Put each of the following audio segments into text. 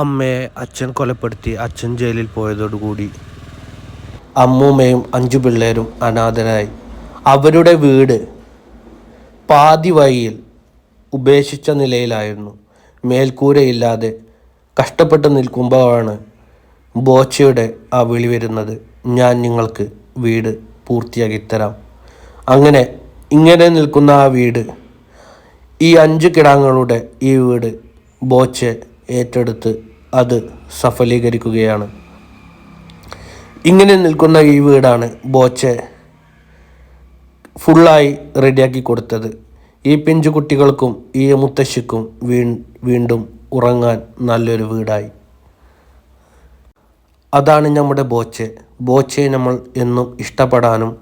അമ്മയെ അച്ഛൻ കൊലപ്പെടുത്തി അച്ഛൻ ജയിലിൽ പോയതോടുകൂടി അമ്മൂമ്മയും അഞ്ചു പിള്ളേരും അനാഥരായി. അവരുടെ വീട് പാതി വഴിയിൽ ഉപേക്ഷിച്ച നിലയിലായിരുന്നു. മേൽക്കൂരയില്ലാതെ കഷ്ടപ്പെട്ട് നിൽക്കുമ്പോഴാണ് ബോച്ചയുടെ ആ വിളി വരുന്നത്. ഞാൻ നിങ്ങൾക്ക് വീട് പൂർത്തിയാക്കി തരാം. അങ്ങനെ ഇങ്ങനെ നിൽക്കുന്ന ആ വീട് ഈ അഞ്ച് കിടാങ്ങളുടെ ഈ വീട് ബോച്ചെ ഏറ്റെടുത്ത് അത് സഫലീകരിക്കുകയാണ്. ഇങ്ങനെ നിൽക്കുന്ന ഈ വീടാണ് ബോച്ചെ ഫുള്ളായി റെഡിയാക്കി കൊടുത്തത്. ഈ പിഞ്ചു കുട്ടികൾക്കും ഈ മുത്തശ്ശിക്കും വീ വീണ്ടും ഉറങ്ങാൻ നല്ലൊരു വീടായി. അതാണ് നമ്മുടെ ബോച്ചെ. ബോച്ചയെ നമ്മൾ എന്നും ഇഷ്ടപ്പെടാനും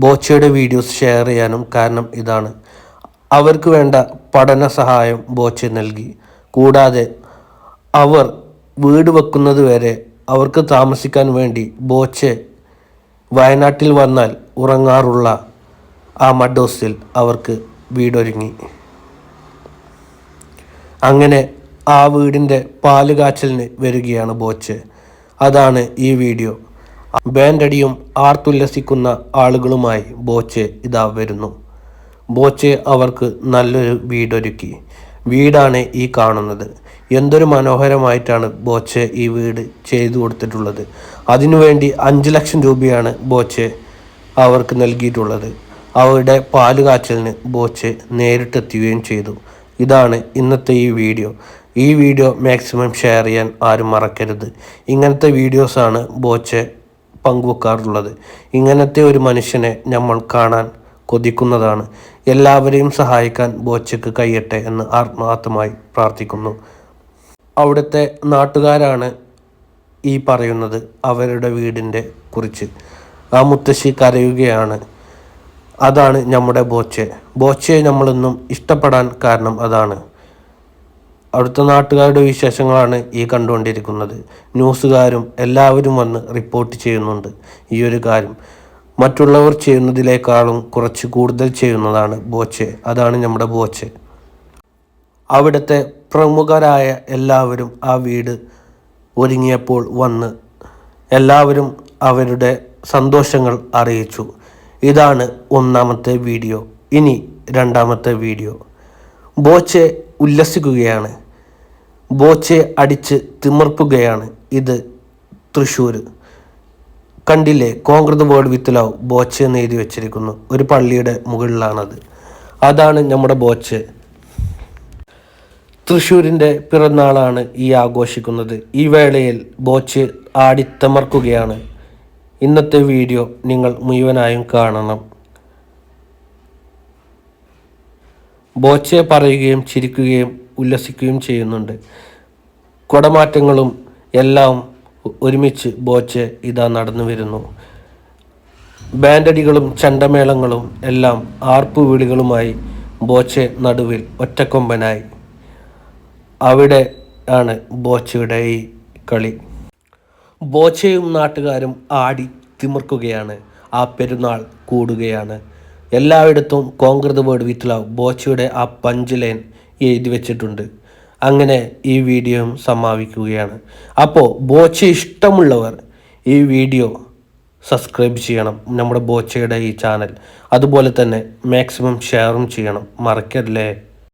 ബോച്ചയുടെ വീഡിയോസ് ഷെയർ ചെയ്യാനും കാരണം ഇതാണ്. അവർക്ക് വേണ്ട പഠന സഹായം ബോച്ചെ നൽകി. കൂടാതെ അവർ വീട് വെക്കുന്നത് വരെ അവർക്ക് താമസിക്കാൻ വേണ്ടി ബോച്ചെ വയനാട്ടിൽ വന്നാൽ ഉറങ്ങാറുള്ള ആ മഡോസിൽ അവർക്ക് വീടൊരുങ്ങി. അങ്ങനെ ആ വീടിന്റെ പാൽ കാച്ചലിന് വരികയാണ് ബോച്ച്. അതാണ് ഈ വീഡിയോ. ബാൻഡടിയും ആർത്തുല്ലസിക്കുന്ന ആളുകളുമായി ബോച്ച് ഇതാ വരുന്നു. ബോച്ച് അവർക്ക് നല്ലൊരു വീടൊരുക്കി. വീടാണ് ഈ കാണുന്നത്. എന്തൊരു മനോഹരമായിട്ടാണ് ബോച്ചെ ഈ വീട് ചെയ്തു കൊടുത്തിട്ടുള്ളത്. അതിനുവേണ്ടി അഞ്ച് ലക്ഷം രൂപയാണ് ബോച്ചെ അവർക്ക് നൽകിയിട്ടുള്ളത്. അവരുടെ പാൽ കാച്ചലിന് ബോച്ച് നേരിട്ടെത്തുകയും ചെയ്തു. ഇതാണ് ഇന്നത്തെ ഈ വീഡിയോ. ഈ വീഡിയോ മാക്സിമം ഷെയർ ചെയ്യാൻ ആരും മറക്കരുത്. ഇങ്ങനത്തെ വീഡിയോസാണ് ബോച്ച് പങ്കുവെക്കാറുള്ളത്. ഇങ്ങനത്തെ ഒരു മനുഷ്യനെ നമ്മൾ കാണാൻ കൊതിക്കുന്നതാണ്. എല്ലാവരെയും സഹായിക്കാൻ ബോച്ചയ്ക്ക് കഴിയട്ടെ എന്ന് ആത്മാർത്ഥമായി പ്രാർത്ഥിക്കുന്നു. അവിടുത്തെ നാട്ടുകാരാണ് ഈ പറയുന്നത് അവരുടെ വീടിന്റെ കുറിച്ച്. ആ മുത്തശ്ശി കരയുകയാണ് അതാണ് നമ്മുടെ ബോച്ചെ. ബോച്ചയെ നമ്മളൊന്നും ഇഷ്ടപ്പെടാൻ കാരണം അതാണ്. അടുത്ത നാട്ടുകാരുടെ വിശേഷങ്ങളാണ് ഈ കണ്ടുകൊണ്ടിരിക്കുന്നത്. ന്യൂസുകാരും എല്ലാവരും വന്ന് റിപ്പോർട്ട് ചെയ്യുന്നുണ്ട്. ഈ ഒരു കാര്യം. മറ്റുള്ളവർ ചെയ്യുന്നതിനേക്കാളും കുറച്ച് കൂടുതൽ ചെയ്യുന്നതാണ് ബോച്ചെ. അതാണ് നമ്മുടെ ബോച്ചെ. അവിടുത്തെ പ്രമുഖരായ എല്ലാവരും ആ വീട് ഒരുങ്ങിയപ്പോൾ വന്ന് എല്ലാവരും അവരുടെ സന്തോഷങ്ങൾ അറിയിച്ചു. ഇതാണ് ഒന്നാമത്തെ വീഡിയോ. ഇനി രണ്ടാമത്തെ വീഡിയോ. ബോച്ചെ ഉല്ലസിക്കുകയാണ്. ബോച്ചെ അടിച്ച് തിമർപ്പുകയാണ് ഇത് തൃശ്ശൂർ കണ്ടില്ലേ? Congress word with love Boche എന്ന് എഴുതി വെച്ചിരിക്കുന്നു. ഒരു പള്ളിയുടെ മുകളിലാണത്. അതാണ് നമ്മുടെ ബോച്ച്. തൃശ്ശൂരിന്റെ പിറന്നാളാണ് ഈ ആഘോഷിക്കുന്നത്. ഈ വേളയിൽ ബോച്ച് ആടിത്തമർക്കുകയാണ്. ഇന്നത്തെ വീഡിയോ നിങ്ങൾ മുഴുവനായും കാണണം. ബോച്ചെ പറയുകയും ചിരിക്കുകയും ഉല്ലസിക്കുകയും ചെയ്യുന്നുണ്ട്. കുടമാറ്റങ്ങളും എല്ലാം ഒരുമിച്ച് ബോച്ച് ഇതാ നടന്നു വരുന്നു. ബാൻഡടികളും ചണ്ടമേളങ്ങളും എല്ലാം ആർപ്പുവിളികളുമായി ബോച്ചെ നടുവിൽ ഒറ്റക്കൊമ്പനായി. അവിടെ ആണ് ബോച്ചയുടെ ഈ കളി. ബോച്ചയും നാട്ടുകാരും ആടി തിമിർക്കുകയാണ്. ആ പെരുന്നാൾ കൂടുകയാണ്. എല്ലായിടത്തും കോൺഗ്രസ് വേർഡ് വിത്ത് ലവ് ബോച്ചയുടെ ആ പഞ്ച് ലൈൻ എഴുതി വെച്ചിട്ടുണ്ട്. അങ്ങനെ ഈ വീഡിയോ സമാപിക്കുകയാണ്. അപ്പോൾ ബോച്ച ഇഷ്ടമുള്ളവർ ഈ വീഡിയോ സബ്സ്ക്രൈബ് ചെയ്യണം. നമ്മുടെ ബോച്ചയുടെ ഈ ചാനൽ അതുപോലെ തന്നെ മാക്സിമം ഷെയറും ചെയ്യണം. മറക്കല്ലേ?